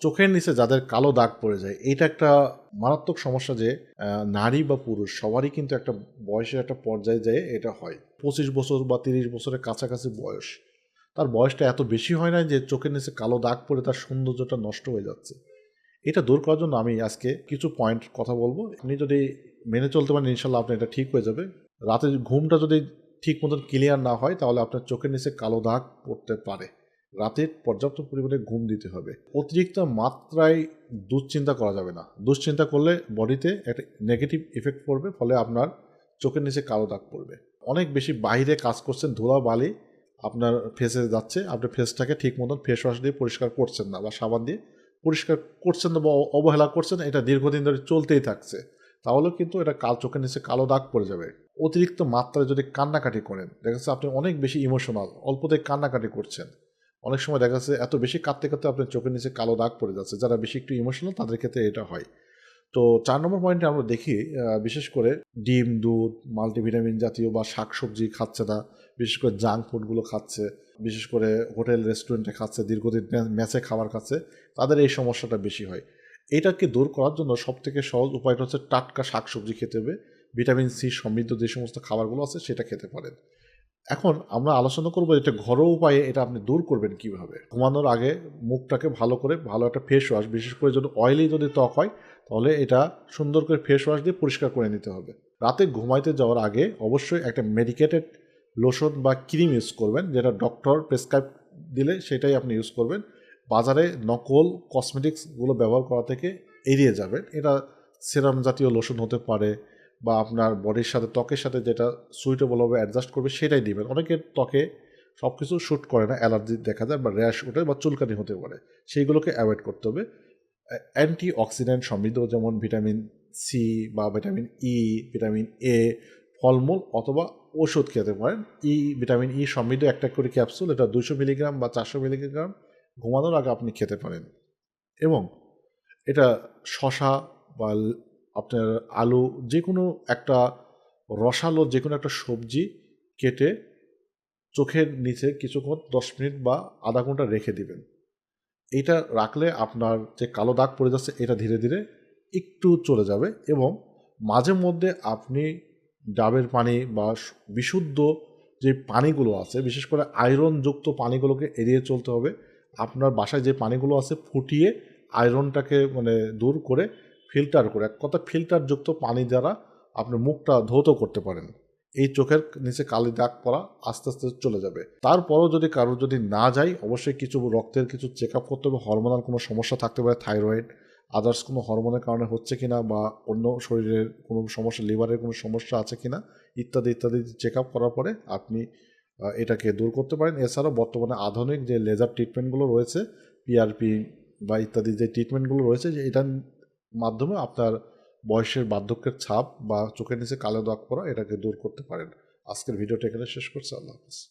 চোখের নিচে যাদের কালো দাগ পড়ে যায় এটা একটা মারাত্মক সমস্যা যে নারী বা পুরুষ সবারই কিন্তু একটা বয়সের একটা পর্যায়ে যায় এটা হয়। পঁচিশ বছর বা তিরিশ বছরের কাছাকাছি বয়স। তার বয়সটা এত বেশি হয় না যে, চোখের নিচে কালো দাগ পড়ে তার সৌন্দর্যটা নষ্ট হয়ে যাচ্ছে। এটা দূর করার জন্য আমি আজকে কিছু পয়েন্ট কথা বলব। আপনি যদি মেনে চলতে পারেন, ইনশাল্লাহ আপনার এটা ঠিক হয়ে যাবে। রাতে ঘুমটা যদি ঠিক মতন ক্লিয়ার না হয়, তাহলে আপনার চোখের নিচে কালো দাগ পড়তে পারে। রাতে পর্যাপ্ত পরিমাণে ঘুম দিতে হবে। অতিরিক্ত মাত্রায় দুশ্চিন্তা করা যাবে না। দুশ্চিন্তা করলে বডিতে একটা নেগেটিভ ইফেক্ট পড়বে, ফলে আপনার চোখের নিচে কালো দাগ পড়বে। অনেক বেশি বাইরে কাজ করছেন, ধুলা বালি আপনার ফেসে যাচ্ছে, আপনি ফেসটাকে ঠিক মতন ফেস ওয়াশ দিয়ে পরিষ্কার করছেন না বা সাবান দিয়ে পরিষ্কার করছেন না বা অবহেলা করছেন, এটা দীর্ঘদিন ধরে চলতেই থাকছে। তাহলেও কিন্তু এটা কাল চোখের নিচে কালো দাগ পড়ে যাবে। অতিরিক্ত মাত্রায় যদি কান্নাকাটি করেন, দেখা যাচ্ছে আপনি অনেক বেশি ইমোশনাল অল্পতে কান্নাকাটি করছেন। অনেক সময় দেখা যাচ্ছে এত বেশি কাঁদতে কাঁদতে আপনার চোখের নিচে কালো দাগ পড়ে যাচ্ছে। যারা বেশি একটু ইমোশনাল তাদের ক্ষেত্রে এটা হয়। তো চার নম্বর পয়েন্টে আমরা দেখি বিশেষ করে ডিম, দুধ মাল্টিভিটামিন জাতীয় বা শাকসবজি খাচ্ছে না, বিশেষ করে জাঙ্ক ফুডগুলো খাচ্ছে, বিশেষ করে হোটেল রেস্টুরেন্টে খাচ্ছে, দীর্ঘদিন ম্যাচে খাবার খাচ্ছে, তাদের এই সমস্যাটা বেশি হয়। এটাকে দূর করার জন্য সবথেকে সহজ উপায়টা হচ্ছে টাটকা শাকসবজি খেতে হবে, ভিটামিন সি সমৃদ্ধ যে সমস্ত খাবারগুলো আছে সেটা খেতে পারেন। এখন আমরা আলোচনা করব এটা ঘরোয়া উপায়ে এটা আপনি দূর করবেন কীভাবে। ঘুমানোর আগে মুখটাকে ভালো করে ভালো একটা ফেস ওয়াশ বিশেষ করে যদি অয়েলি যদি ত্বক হয়, তাহলে এটা সুন্দর করে ফেস ওয়াশ দিয়ে পরিষ্কার করে নিতে হবে। রাতে ঘুমাইতে যাওয়ার আগে অবশ্যই একটা মেডিকেটেড লোশন বা ক্রিম ইউজ করবেন, যেটা ডক্টর প্রেসক্রাইব দিলে সেটাই আপনি ইউজ করবেন। বাজারে নকল কসমেটিক্সগুলো ব্যবহার করা থেকে এড়িয়ে যাবেন। এটা সেরাম জাতীয় লোশন হতে পারে বা আপনার বডির সাথে, ত্বকের সাথে যেটা সুইটেবল হবে অ্যাডজাস্ট করবে, সেটাই দিবেন। অনেকের ত্বকে সব কিছু শ্যুট করে না অ্যালার্জি দেখা যায় বা র্যাশ ওঠে বা চুলকানি হতে পারে। সেইগুলোকে অ্যাভয়েড করতে হবে। অ্যান্টি অক্সিডেন্ট সমৃদ্ধ যেমন ভিটামিন সি বা ভিটামিন ই ভিটামিন এ ফলমূল অথবা ওষুধ খেতে পারেন। ই ভিটামিন ই সমৃদ্ধ একটা করে ক্যাপসুল এটা দুশো মিলিগ্রাম বা চারশো মিলিগ্রাম ঘুমানোর আগে আপনি খেতে পারেন। এবং এটা শশা বা আপনার আলু যে কোনো একটা রসালো যে কোনো একটা সবজি কেটে চোখের নিচে কিছুক্ষণ দশ মিনিট বা আধা ঘণ্টা রেখে দিবেন। এটা রাখলে আপনার যে কালো দাগ পড়ে যাচ্ছে এটা ধীরে ধীরে একটু চলে যাবে এবং মাঝে মধ্যে আপনি ডাবের পানি বা বিশুদ্ধ যে পানিগুলো আছে, বিশেষ করে আয়রনযুক্ত পানিগুলোকে এড়িয়ে চলতে হবে। আপনার বাসায় যে পানিগুলো আছে ফুটিয়ে আয়রনটাকে মানে দূর করে ফিল্টার করে, এক কথা ফিল্টারযুক্ত পানি দ্বারা আপনার মুখটা ধৌত করতে পারেন। এই চোখের নিচে কালি দাগ পড়া আস্তে আস্তে চলে যাবে। তারপরও যদি কারোর যদি না যায়, অবশ্যই কিছু রক্তের কিছু চেক আপ করতে হবে। হরমোনাল কোনো সমস্যা থাকতে পারে, থাইরয়েড, আদার্স কোনো হরমোনের কারণে হচ্ছে কিনা বা অন্য শরীরের কোনো সমস্যা, লিভারের কোনো সমস্যা আছে কিনা, ইত্যাদি ইত্যাদি চেক আপ করার পরে আপনি এটাকে দূর করতে পারেন। এছাড়াও বর্তমানে আধুনিক যে লেজার ট্রিটমেন্টগুলো রয়েছে পিআরপি বা ইত্যাদি যে ট্রিটমেন্টগুলো রয়েছে, যে এটার মাধ্যমে আপনার বয়সের বার্ধক্যের ছাপ বা চোখের নিচে কালো দাগ পড়া এটাকে দূর করতে পারেন। আজকের ভিডিওটা এখানে শেষ করছি। আল্লাহ হাফিজ।